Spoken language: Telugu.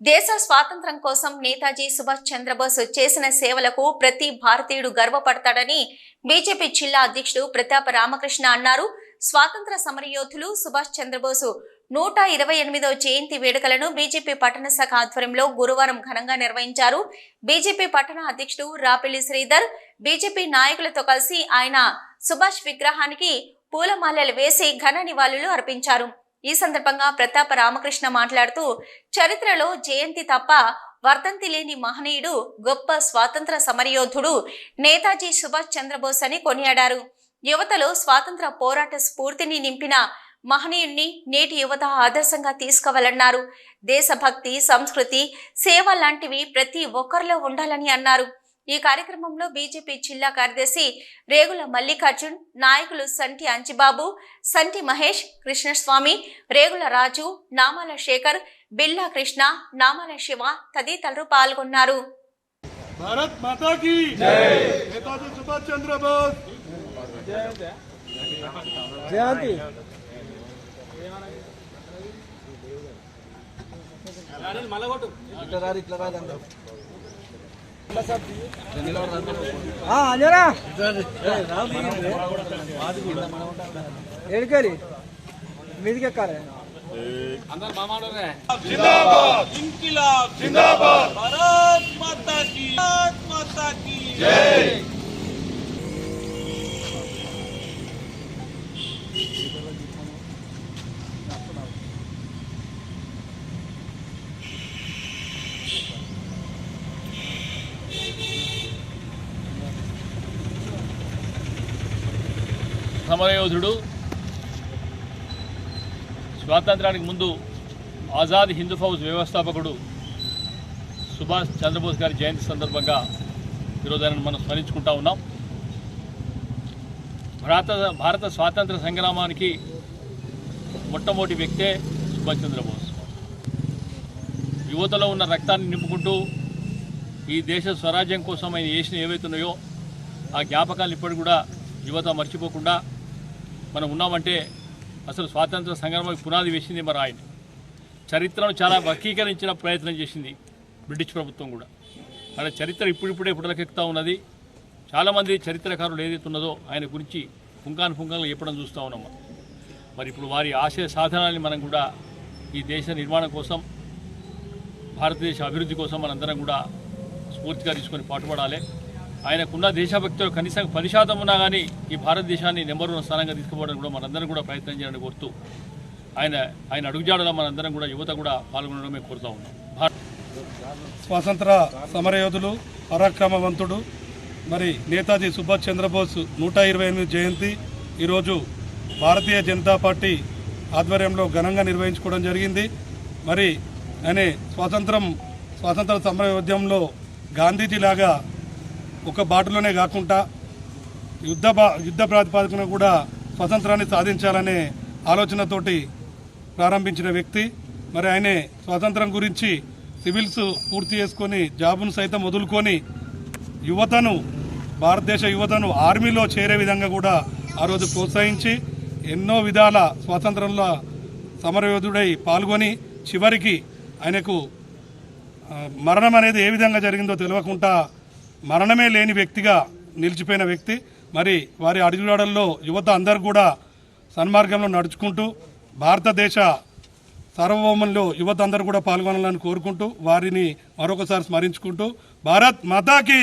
దేశ స్వాతంత్రం కోసం నేతాజీ సుభాష్ చంద్రబోస్ చేసిన సేవలకు ప్రతి భారతీయుడు గర్వపడతాడని బీజేపీ జిల్లా అధ్యక్షుడు ప్రతాప రామకృష్ణ అన్నారు. స్వాతంత్ర సమరయోధులు సుభాష్ చంద్రబోసు నూట ఇరవై ఎనిమిదో జయంతి వేడుకలను బీజేపీ పట్టణ శాఖ ఆధ్వర్యంలో గురువారం ఘనంగా నిర్వహించారు. బీజేపీ పట్టణ అధ్యక్షుడు రాపిల్లి శ్రీధర్ బీజేపీ నాయకులతో కలిసి ఆయన సుభాష్ విగ్రహానికి పూలమాలలు వేసి ఘన నివాళులు అర్పించారు. ఈ సందర్భంగా ప్రతాప రామకృష్ణ మాట్లాడుతూ చరిత్రలో జయంతి తప్ప వర్ధంతి లేని మహనీయుడు గొప్ప స్వాతంత్ర సమరయోధుడు నేతాజీ సుభాష్ చంద్రబోస్ అని కొనియాడారు. యువతలో స్వాతంత్ర పోరాట స్ఫూర్తిని నింపిన మహనీయుణ్ణి నేటి యువత ఆదర్శంగా తీసుకోవాలన్నారు. దేశభక్తి సంస్కృతి సేవ లాంటివి ప్రతి ఒక్కరిలో ఉండాలని అన్నారు. ఈ కార్యక్రమంలో బీజేపీ జిల్లా కార్యదర్శి రేగుల మల్లికార్జున్ నాయకులు సంటి అంచిబాబు సంటి మహేష్ కృష్ణస్వామి రేగుల రాజు నామాల శేఖర్ బిల్లా కృష్ణ నామాల శివ తదితరులు పాల్గొన్నారు. ఇట్లా రాదు ఇట్లా రాదు అందరూ. అంజనా ఎడుకాలి మీదికి ఎక్కాలి అందరు మామాడు జిందాబాద్ జిందాబాద్ సమరయోధుడు. స్వాతంత్రానికి ముందు ఆజాద్ హిందూ ఫౌజ్ వ్యవస్థాపకుడు సుభాష్ చంద్రబోస్ గారి జయంతి సందర్భంగా ఈరోజు ఆయనను మనం స్మరించుకుంటా ఉన్నాం. భారత భారత స్వాతంత్ర సంగ్రామానికి మొట్టమొదటి వ్యక్తే సుభాష్ చంద్రబోస్. యువతలో ఉన్న రక్తాన్ని నింపుకుంటూ ఈ దేశ స్వరాజ్యం కోసం ఆయన చేసిన ఏవైతున్నాయో ఆ జ్ఞాపకాలు ఇప్పటికి కూడా యువత మర్చిపోకుండా మనం ఉన్నామంటే అసలు స్వాతంత్ర సంగ్రామానికి పునాది వేసింది మరి ఆయన. చరిత్రను చాలా వక్రీకరించిన ప్రయత్నం చేసింది బ్రిటిష్ ప్రభుత్వం కూడా. మన చరిత్ర ఇప్పుడిప్పుడే పుటలకెక్కుతూ ఉన్నది. చాలామంది చరిత్రకారులు ఏదైతే ఉన్నదో ఆయన గురించి పుంకాను పుంకాలు చెప్పడం చూస్తూ ఉన్నాం మరి ఇప్పుడు వారి ఆశయ సాధనాన్ని మనం కూడా ఈ దేశ నిర్మాణం కోసం భారతదేశ అభివృద్ధి కోసం మనందరం కూడా స్ఫూర్తిగా తీసుకొని పాటుపడాలి. ఆయనకున్న దేశభక్తిలో కనీసం పది శాతం ఉన్నా కానీ ఈ భారతదేశాన్ని నెంబర్ వన్ స్థానంగా తీసుకుపోవడం కూడా మనందరం కూడా ప్రయత్నం చేయాలని కోరుతూ ఆయన ఆయన అడుగుజాడలో మనందరం కూడా యువత కూడా పాల్గొనడమే కోరుతా ఉన్నాం. స్వాతంత్ర సమరయోధులు పరాక్రమవంతుడు మరి నేతాజీ సుభాష్ చంద్రబోస్ నూట ఇరవై ఎనిమిది జయంతి ఈరోజు భారతీయ జనతా పార్టీ ఆధ్వర్యంలో ఘనంగా నిర్వహించుకోవడం జరిగింది. మరి ఆయన స్వాతంత్రం స్వాతంత్ర సమరయోద్యంలో గాంధీజీలాగా ఒక బాటలోనే కాకుండా యుద్ధ యుద్ధ ప్రాతిపాదికన కూడా స్వతంత్రాన్ని సాధించాలనే ఆలోచనతోటి ప్రారంభించిన వ్యక్తి. మరి ఆయనే స్వాతంత్రం గురించి సివిల్స్ పూర్తి చేసుకొని జాబును సైతం వదులుకొని యువతను భారతదేశ యువతను ఆర్మీలో చేరే విధంగా కూడా ఆ రోజు ప్రోత్సహించి ఎన్నో విధాల స్వాతంత్రంలో సమరయోధుడై పాల్గొని చివరికి ఆయనకు మరణం అనేది ఏ విధంగా జరిగిందో తెలియకుండా మరణమే లేని వ్యక్తిగా నిలిచిపోయిన వ్యక్తి. మరి వారి అడుగుజాడల్లో యువత అందరు కూడా సన్మార్గంలో నడుచుకుంటూ భారతదేశ సార్వభౌమంలో యువత అందరూ కూడా పాల్గొనాలని కోరుకుంటూ వారిని మరొకసారి స్మరించుకుంటూ భారత్ మాతాకి